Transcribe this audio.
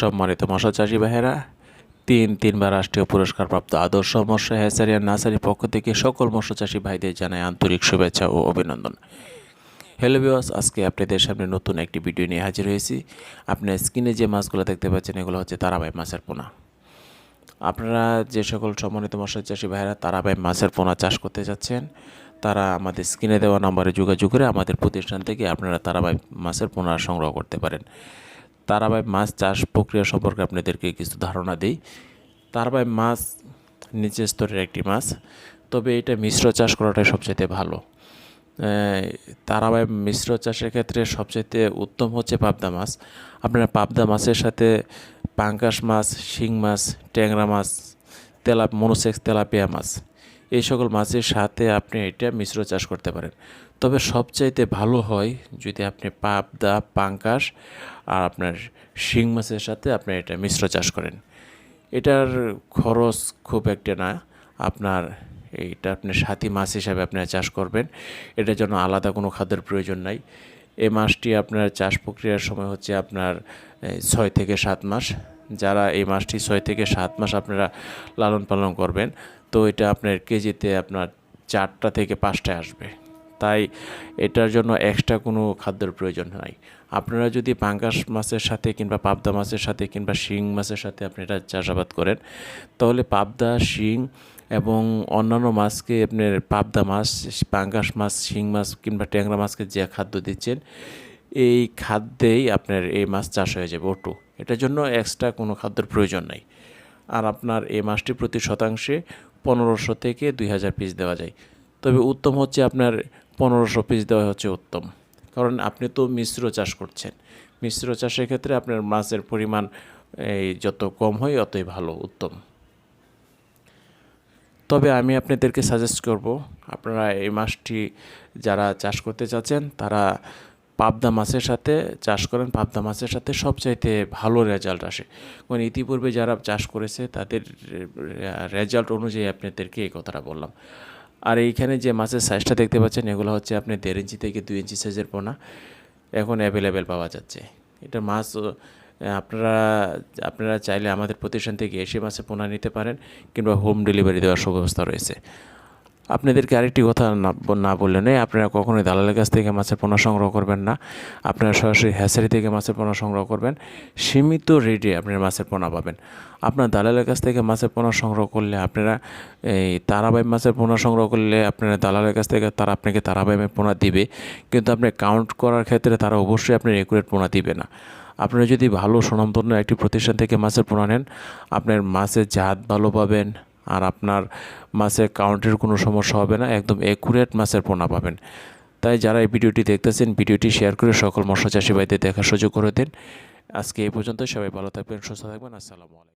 সম্মানিত মশা চাষি তিন তিনবার রাষ্ট্রীয় পুরস্কারপ্রাপ্ত আদর্শ মৎস্য আর নার্সারির পক্ষ থেকে সকল মৎস্য চাষি ভাইদের জানাই আন্তরিক শুভেচ্ছা ও অভিনন্দন। হ্যালো বিওয়াস আজকে আপনাদের সামনে নতুন একটি ভিডিও নিয়ে হাজির হয়েছি। আপনার স্ক্রিনে যে মাছগুলো দেখতে পাচ্ছেন, এগুলো হচ্ছে তারাবাই মাছের পোনা। আপনারা যে সকল সম্মানিত মৎস্য চাষি ভাইয়েরা তারাবাই মাছের পোনা চাষ করতে যাচ্ছেন, তারা আমাদের স্ক্রিনে দেওয়া নম্বরে যোগাযোগ করে আমাদের প্রতিষ্ঠান থেকে আপনারা তারাবাই মাছের পোনা সংগ্রহ করতে পারেন। তারাবাই মাছ চাষ প্রক্রিয়া সম্পর্কে আপনাদেরকে কিছু ধারণা দিই। তারাবাই মাছ নিচের স্তরের একটি মাছ, তবে এটা মিশ্র চাষ করাটাই সবচেয়ে ভালো। তারাবাই মিশ্র চাষের ক্ষেত্রে সবচেয়ে উত্তম হচ্ছে পাবদা মাছ। আপনারা পাবদা মাছের সাথে পাঙ্কাশ মাছ, শিং মাছ, ট্যাংরা মাছ, তেলা, মনোসেক্স তেলাপিয়া মাছ এই সকল মাছের সাথে আপনি এটা মিশ্র চাষ করতে পারেন। তবে সবচাইতে ভালো হয় যদি আপনি পাবদা পাঙ্কাশ আর আপনার শিং মাছের সাথে আপনি এটা মিশ্র চাষ করেন। এটার খরচ খুব একটা না। আপনার এইটা আপনি সাথী মাছ হিসাবে আপনারা চাষ করবেন। এটার জন্য আলাদা কোনো খাদ্যের প্রয়োজন নাই। এই মাছটি আপনার চাষ প্রক্রিয়ার সময় হচ্ছে আপনার ছয় থেকে সাত মাস। যারা এই মাছটি ছয় থেকে সাত মাস আপনারা লালন পালন করবেন, তো এটা আপনার কেজিতে আপনার চারটা থেকে পাঁচটায় আসবে। তাই এটার জন্য এক্সট্রা কোনো খাদ্যের প্রয়োজন নাই। আপনারা যদি পাঙ্গাস মাছের সাথে কিংবা পাবদা মাছের সাথে কিংবা শিং মাছের সাথে আপনি এটা চাষাবাদ করেন, তাহলে পাবদা, শিং এবং অন্যান্য মাছকে আপনার পাবদা মাছ, পাঙ্গাস মাছ, শিং মাছ কিংবা ট্যাংরা মাছকে যে খাদ্য দিচ্ছেন এই খাদ্যেই আপনার এই মাছ চাষ হয়ে যাবে ওটু। এটার জন্য এক্সট্রা কোনো খাদ্যের প্রয়োজন নাই। আর আপনার এই মাছটি প্রতি শতাংশে পনেরোশো থেকে দুই হাজার পিস দেওয়া যায়। তবে উত্তম হচ্ছে আপনার পনেরোশো পিস দেওয়া হচ্ছে উত্তম। কারণ আপনি তো মিশ্র চাষ করছেন। মিশ্র চাষের ক্ষেত্রে আপনার মাছের পরিমাণ এই যত কম হয় অতই ভালো, উত্তম। তবে আমি আপনাদেরকে সাজেস্ট করব, আপনারা এই মাছটি যারা চাষ করতে চাচ্ছেন, তারা পাবদা মাছের সাথে চাষ করেন, পাবদা মাছের সাথে সবচাইতে ভালো রেজাল্ট আসে। কারণ ইতিপূর্বে যারা চাষ করেছে, তাদের রেজাল্ট অনুযায়ী আপনাদেরকে এই কথাটা বললাম। আর এইখানে যে মাছের সাইজটা দেখতে পাচ্ছেন, এগুলো হচ্ছে আপনি দেড় ইঞ্চি থেকে দুই ইঞ্চি সাইজের পোনা। এখন অ্যাভেলেবেল পাওয়া যাচ্ছে। এটা মাছ আপনারা আপনারা চাইলে আমাদের প্রতিষ্ঠান থেকে এসে মাছের পোনা নিতে পারেন, কিংবা হোম ডেলিভারি দেওয়ার সুব্যবস্থা রয়েছে। আপনাদেরকে আরেকটি কথা না বললে নেই আপনারা কখনোই দালালের কাছ থেকে মাছের পোনা সংগ্রহ করবেন না। আপনারা সরাসরি হ্যাচারি থেকে মাছের পোনা সংগ্রহ করবেন। সীমিত রেটে আপনারা মাছের পোনা পাবেন। আপনার দালালের কাছ থেকে মাছের পোনা সংগ্রহ করলে আপনারা, এই তারাবাই মাছের পোনা সংগ্রহ করলে আপনারা দালালের কাছ থেকে তারা আপনাকে তারাবাই পোনা দিবে। কিন্তু আপনি কাউন্ট করার ক্ষেত্রে তারা অবশ্যই আপনার একুরেট পোনা দিবে না। আপনারা যদি ভালো সুনামধন্য একটি প্রতিষ্ঠান থেকে মাছের পোনা নেন, আপনার মাছের জাত ভালো পাবেন। আর আপনার মাছের কাউন্টের কোনো সমস্যা হবে না, একদম অ্যাকুরেট মাছের পোনা পাবেন। তাই যারা এই ভিডিওটি দেখতেছেন, ভিডিওটি শেয়ার করে সকল মৎস্য চাষি ভাইদের দেখার সুযোগ করে দিন। আজকে এই পর্যন্ত সবাই ভালো থাকবেন, সুস্থ থাকবেন, আসসালামু আলাইকুম।